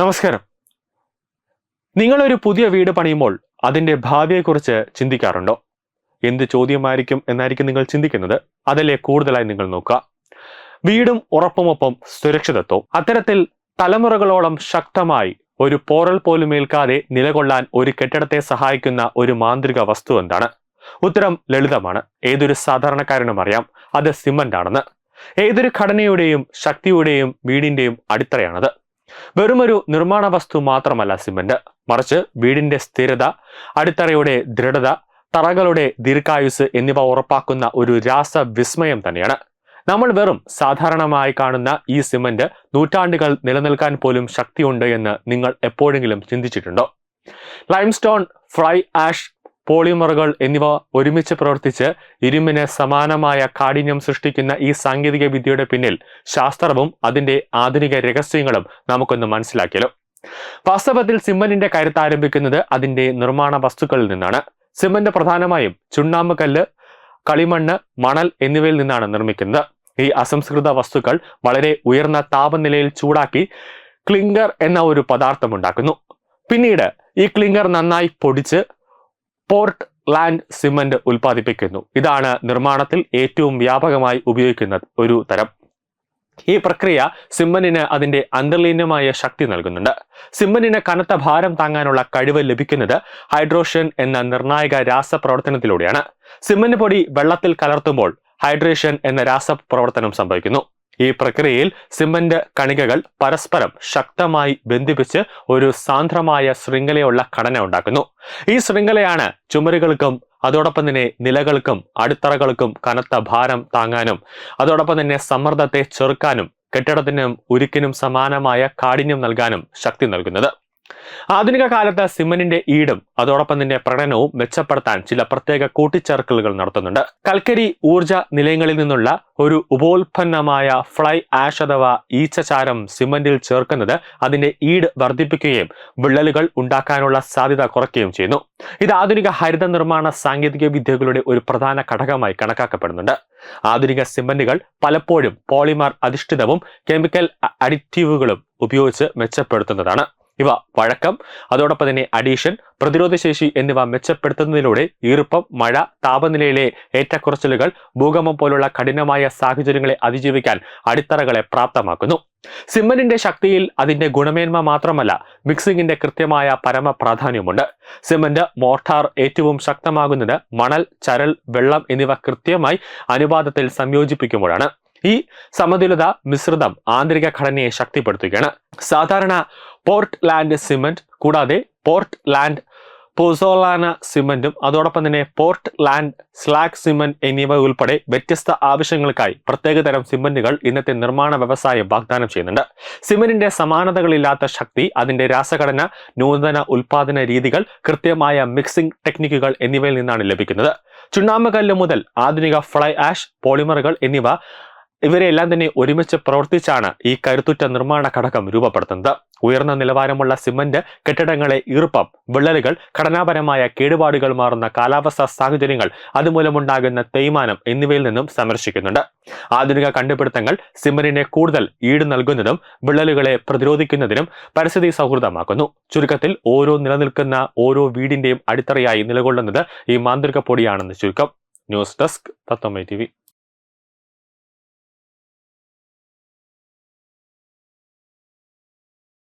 നമസ്കാരം. നിങ്ങളൊരു പുതിയ വീട് പണിയുമ്പോൾ അതിന്റെ ഭാവിയെക്കുറിച്ച് ചിന്തിക്കാറുണ്ടോ? എന്ത് ചോദ്യമായിരിക്കും എന്നായിരിക്കും നിങ്ങൾ ചിന്തിക്കുന്നത്? അതല്ലേ കൂടുതലായി നിങ്ങൾ നോക്കുക. വീടും ഉറപ്പുമൊപ്പം സുരക്ഷിതത്വം അത്തരത്തിൽ തലമുറകളോളം ശക്തമായി ഒരു പോറൽ പോലും ഏൽക്കാതെ നിലകൊള്ളാൻ ഒരു കെട്ടിടത്തെ സഹായിക്കുന്ന ഒരു മാന്ത്രിക വസ്തു എന്താണ്? ഉത്തരം ലളിതമാണ്. ഏതൊരു സാധാരണക്കാരനും അറിയാം. അത് സിമന്റ് ആണെന്ന് ഏതൊരു ഘടനയുടെയും ശക്തിയുടെയും വീടിന്റെയും അടിത്തറയാണത്. വെറുമൊരു നിർമ്മാണ വസ്തു മാത്രമല്ല സിമന്റ്. മറിച്ച് വീടിന്റെ സ്ഥിരത അടിത്തറയുടെ ദൃഢത തറകളുടെ ദീർഘായുസ് എന്നിവ ഉറപ്പാക്കുന്ന ഒരു രാസ വിസ്മയം തന്നെയാണ്. നമ്മൾ വെറും സാധാരണമായി കാണുന്ന ഈ സിമന്റ് നൂറ്റാണ്ടുകൾ നിലനിൽക്കാൻ പോലും ശക്തിയുണ്ട് എന്ന് നിങ്ങൾ എപ്പോഴെങ്കിലും ചിന്തിച്ചിട്ടുണ്ടോ? ലൈംസ്റ്റോൺ ഫ്രൈ ആഷ് പോളിമറുകൾ എന്നിവ ഒരുമിച്ച് പ്രവർത്തിച്ച് ഇരുമ്പിന് സമാനമായ കാഠിന്യം സൃഷ്ടിക്കുന്ന ഈ സാങ്കേതിക വിദ്യയുടെ പിന്നിൽ ശാസ്ത്രവും അതിന്റെ ആധുനിക രഹസ്യങ്ങളും നമുക്കൊന്ന് മനസ്സിലാക്കിയല്ലോ വാസ്തവത്തിൽ സിമന്റിന്റെ കരുത്ത് ആരംഭിക്കുന്നത് അതിന്റെ നിർമ്മാണ വസ്തുക്കളിൽ നിന്നാണ്. സിമന്റ് പ്രധാനമായും ചുണ്ണാമ്പ് കല്ല് കളിമണ്ണ് മണൽ എന്നിവയിൽ നിന്നാണ് നിർമ്മിക്കുന്നത്. ഈ അസംസ്കൃത വസ്തുക്കൾ വളരെ ഉയർന്ന താപനിലയിൽ ചൂടാക്കി ക്ലിങ്കർ എന്ന ഒരു പദാർത്ഥം ഉണ്ടാക്കുന്നു. പിന്നീട് ഈ ക്ലിങ്കർ നന്നായി പൊടിച്ച് പോർട്ട് ലാൻഡ് സിമന്റ് ഉൽപ്പാദിപ്പിക്കുന്നു. ഇതാണ് നിർമ്മാണത്തിൽ ഏറ്റവും വ്യാപകമായി ഉപയോഗിക്കുന്ന ഒരു തരം. ഈ പ്രക്രിയ സിമ്മനിന് അതിന്റെ അന്തർലീനമായ ശക്തി നൽകുന്നുണ്ട്. സിമ്മനിന് കനത്ത ഭാരം താങ്ങാനുള്ള കഴിവ് ലഭിക്കുന്നത് ഹൈഡ്രോഷൻ എന്ന നിർണായക രാസപ്രവർത്തനത്തിലൂടെയാണ്. സിമ്മന് പൊടി വെള്ളത്തിൽ കലർത്തുമ്പോൾ ഹൈഡ്രേഷൻ എന്ന രാസപ്രവർത്തനം സംഭവിക്കുന്നു. ഈ പ്രക്രിയയിൽ സിമന്റ് കണികകൾ പരസ്പരം ശക്തമായി ബന്ധിപ്പിച്ച് ഒരു സാന്ദ്രമായ ശൃംഖലയുള്ള ഘടന ഉണ്ടാക്കുന്നു. ഈ ശൃംഖലയാണ് ചുമരുകൾക്കും അതോടൊപ്പം തന്നെ നിലകൾക്കും അടിത്തറകൾക്കും കനത്ത ഭാരം താങ്ങാനും അതോടൊപ്പം തന്നെ സമ്മർദ്ദത്തെ ചെറുക്കാനും കെട്ടിടത്തിനും ഉരുക്കിനും സമാനമായ കാഠിന്യം നൽകാനും ശക്തി നൽകുന്നത്. ആധുനിക കാലത്ത് സിമന്റിന്റെ ഈടും അതോടൊപ്പം തന്നെ പ്രകടനവും മെച്ചപ്പെടുത്താൻ ചില പ്രത്യേക കൂട്ടിച്ചേർക്കലുകൾ നടത്തുന്നുണ്ട്. കൽക്കരി ഊർജ നിലയങ്ങളിൽ നിന്നുള്ള ഒരു ഉപോൽപ്പന്നമായ ഫ്ലൈ ആഷ് അഥവാ ഈച്ചചാരം സിമന്റിൽ ചേർക്കുന്നത് അതിന്റെ ഈട് വർദ്ധിപ്പിക്കുകയും വിള്ളലുകൾ ഉണ്ടാക്കാനുള്ള സാധ്യത കുറയ്ക്കുകയും ചെയ്യുന്നു. ഇത് ആധുനിക ഹരിത നിർമ്മാണ സാങ്കേതിക വിദ്യകളുടെ ഒരു പ്രധാന ഘടകമായി കണക്കാക്കപ്പെടുന്നുണ്ട്. ആധുനിക സിമന്റുകൾ പലപ്പോഴും പോളിമർ അധിഷ്ഠിതവും കെമിക്കൽ അഡിറ്റീവുകളും ഉപയോഗിച്ച് മെച്ചപ്പെടുത്തുന്നതാണ്. ഇവ വഴക്കം അതോടൊപ്പം തന്നെ അഡീഷൻ പ്രതിരോധശേഷി എന്നിവ മെച്ചപ്പെടുത്തുന്നതിലൂടെ ഈർപ്പം മഴ താപനിലയിലെ ഏറ്റക്കുറച്ചിലുകൾ ഭൂകമ്പം പോലുള്ള കഠിനമായ സാഹചര്യങ്ങളെ അതിജീവിക്കാൻ അടിത്തറകളെ പ്രാപ്തമാക്കുന്നു. സിമ്മന്റിന്റെ ശക്തിയിൽ അതിന്റെ ഗുണമേന്മ മാത്രമല്ല മിക്സിംഗിന്റെ കൃത്യമായ പരമ പ്രാധാന്യമുണ്ട് സിമന്റ് മോർട്ടാർ ഏറ്റവും ശക്തമാകുന്നത് മണൽ ചരൽ വെള്ളം എന്നിവ കൃത്യമായി അനുപാതത്തിൽ സംയോജിപ്പിക്കുമ്പോഴാണ്. ഈ സമതുലിത മിശ്രിതം ആന്തരിക ഘടനയെ ശക്തിപ്പെടുത്തുകയാണ്. സാധാരണ പോർട്ട് ലാൻഡ് സിമെന്റ് കൂടാതെ പോർട്ട് ലാൻഡ് പോസോലാന സിമെന്റും അതോടൊപ്പം തന്നെ പോർട്ട് ലാൻഡ് സ്ലാഗ് സിമെന്റ് എന്നിവ ഉൾപ്പെടെ വ്യത്യസ്ത ആവശ്യങ്ങൾക്കായി പ്രത്യേകതരം സിമെന്റുകൾ ഇന്നത്തെ നിർമ്മാണ വ്യവസായം വാഗ്ദാനം ചെയ്യുന്നുണ്ട്. സിമെന്റിന്റെ സമാനതകളില്ലാത്ത ശക്തി അതിന്റെ രാസഘടന നൂതന ഉൽപാദന രീതികൾ കൃത്യമായ മിക്സിംഗ് ടെക്നിക്കുകൾ എന്നിവയിൽ നിന്നാണ് ലഭിക്കുന്നത്. ചുണ്ണാമ്പ് കല്ല് മുതൽ ആധുനിക ഫ്ലൈ ആഷ് പോളിമറുകൾ എന്നിവ ഇവരെല്ലാം തന്നെ ഒരുമിച്ച് പ്രവർത്തിച്ചാണ് ഈ കരുത്തുറ്റ നിർമ്മാണ ഘടകം രൂപപ്പെടുത്തുന്നത്. ഉയർന്ന നിലവാരമുള്ള സിമന്റ് കെട്ടിടങ്ങളെ ഈർപ്പം വിള്ളലുകൾ ഘടനാപരമായ കേടുപാടുകൾ മാറുന്ന കാലാവസ്ഥാ സാഹചര്യങ്ങൾ അതുമൂലമുണ്ടാകുന്ന തേയ്മാനം എന്നിവയിൽ നിന്നും സംരക്ഷിക്കുന്നുണ്ട്. ആധുനിക കണ്ടുപിടുത്തങ്ങൾ സിമന്റിനെ കൂടുതൽ ഈട് നൽകുന്നതും വിള്ളലുകളെ പ്രതിരോധിക്കുന്നതിനും പരിസ്ഥിതി സൗഹൃദമാക്കുന്നു. ചുരുക്കത്തിൽ ഓരോ നിലനിൽക്കുന്ന ഓരോ വീടിന്റെയും അടിത്തറയായി നിലകൊള്ളുന്നത് ഈ മാന്ത്രിക പൊടിയാണെന്ന് ചുരുക്കം. News desk തത്വമേ T